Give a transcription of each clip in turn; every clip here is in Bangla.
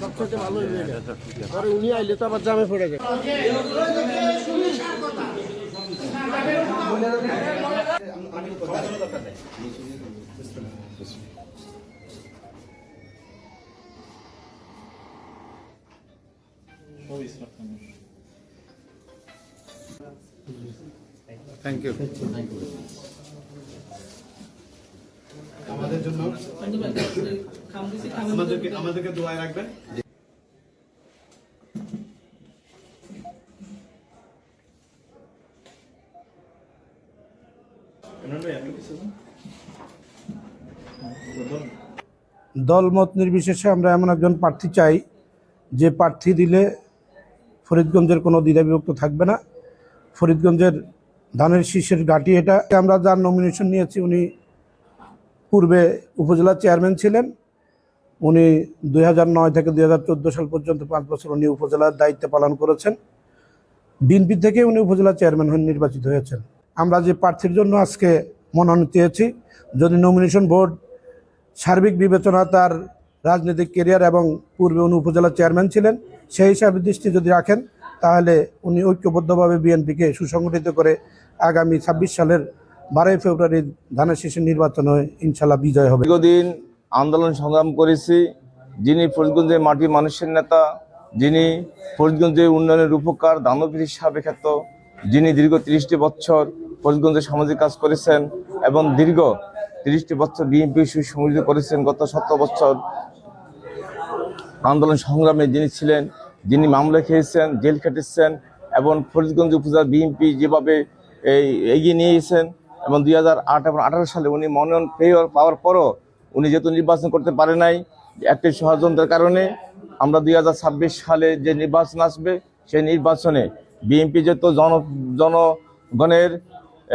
সবচেয়ে ভালো। উনি আইলে তো আবার জামে পড়ে যাবে থ্যাংক ইউ আমাদের জন্য আমাদেরকে আমাদেরকে দোয়ায় রাখবেন। দলমত নির্বিশেষে আমরা এমন একজন প্রার্থী চাই, যে প্রার্থী দিলে ফরিদগঞ্জের কোনো দ্বিধা বিভক্ত থাকবে না। ফরিদগঞ্জের ধানের শীষের ঘাঁটি এটা। আমরা যার নমিনেশন নিয়েছি, উনি পূর্বে উপজেলা চেয়ারম্যান ছিলেন। উনি দুই থেকে দু হাজার চোদ্দ সাল পর্যন্ত পাঁচ বছর উনি উপজেলার দায়িত্ব পালন করেছেন। বিএনপি থেকে উনি উপজেলা চেয়ারম্যান হয়ে নির্বাচিত হয়েছেন। আমরা যে প্রার্থীর জন্য আজকে মনোনয়ন চেয়েছি যদি নমিনেশন বোর্ড সার্বিক বিবেচনা, তার রাজনৈতিক কেরিয়ার এবং পূর্বে উনি উপজেলা চেয়ারম্যান ছিলেন, সেই হিসাবে দৃষ্টি যদি রাখেন, তাহলে উনি ঐক্যবদ্ধভাবে বিএনপিকে সুসংগঠিত করে আগামী ছাব্বিশ সালের বারোই ফেব্রুয়ারি ধানের শীষের নির্বাচনে ইনশাল্লাহ বিজয় হবে। দীর্ঘদিন আন্দোলন সংগ্রাম করেছি, যিনি ফরিদগঞ্জের মাটির মানুষের নেতা, যিনি ফরিদগঞ্জের উন্নয়নের রূপকার, দানবীর হিসাবে খ্যাত যিনি দীর্ঘ তিরিশটি বছর ফরিদগঞ্জে সামাজিক কাজ করেছেন এবং দীর্ঘ তিরিশটি বছর বিএনপি সুসংগঠিত করেছেন গত সতেরো বছর। আন্দোলন সংগ্রামে যিনি ছিলেন, যিনি মামলা খেয়েছেন, জেল খেটেছেন এবং ফরিদগঞ্জ উপজেলা বিএনপি যেভাবে এই এগিয়ে নিয়ে এসেছেন এবং দুই হাজার আট এবং আঠারো সালে উনি মনোনয়ন পেয়ে পাওয়ার পরও উনি যেহেতু নির্বাচন করতে পারে নাই, একটি ষড়যন্ত্রের কারণে আমরা দুই হাজার ছাব্বিশ সালে যে নির্বাচন আসবে, সেই নির্বাচনে বিএনপি যেহেতু জন, জনগণের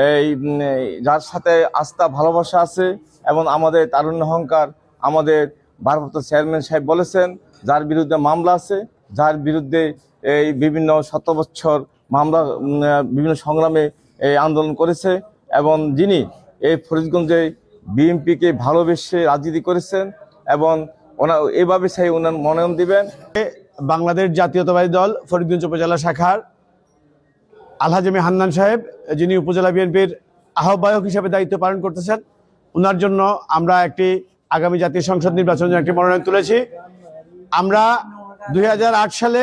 এই, যার সাথে আস্থা, ভালোবাসা আছে এবং আমাদের তারুণ্য অহংকার আমাদের ভারপ্রাপ্ত চেয়ারম্যান সাহেব বলেছেন, যার বিরুদ্ধে মামলা আছে, যার বিরুদ্ধে এই বিভিন্ন শত বছর মামলা বিভিন্ন সংগ্রামে এই আন্দোলন করেছে এবং যিনি এই ফরিদগঞ্জে বিএনপিকে ভালোবেসে রাজনীতি করেছেন এবং ওনা এভাবে সেই ওনার মনোনয়ন দিবেন। বাংলাদেশ জাতীয়তাবাদী দল ফরিদগঞ্জ উপজেলা শাখার আলহাজমি হান্নান সাহেব, যিনি উপজেলা বিএনপির আহ্বায়ক হিসেবে দায়িত্ব পালন করতেছেন ওনার জন্য আমরা একটি আগামী জাতীয় সংসদ নির্বাচনের একটি মনোনয়ন তুলেছি। আমরা দুই হাজার আট সালে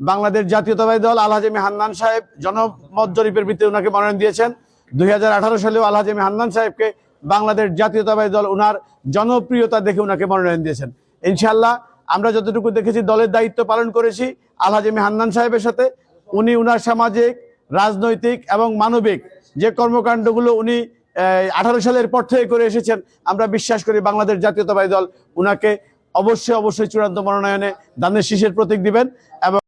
বাংলাদেশ জাতীয়তাবাদী দল আলহাজমি হান্নান সাহেব জনমত জরিপের ভিত্তিতে ওনাকে মনোনয়ন দিয়েছেন। দুই হাজার আঠারো সালেও আলহাজমি হান্নান সাহেবকে বাংলাদেশ জাতীয়তাবাদী দল ওনার জনপ্রিয়তা দেখে ওনাকে মনোনয়ন দিয়েছেন। ইনশাল্লাহ আমরা যতটুকু দেখেছি, দলের দায়িত্ব পালন করেছি আলহাজমি হান্নান সাহেবের সাথে। উনি উনার সামাজিক, রাজনৈতিক এবং মানবিক যে কর্মকাণ্ডগুলো উনি আঠারো সালের পর থেকে করে এসেছেন, আমরা বিশ্বাস করি বাংলাদেশ জাতীয়তাবাদী দল উনাকে অবশ্যই অবশ্যই চূড়ান্ত মনোনয়নে দানের শীষের প্রতীক দিবেন এবং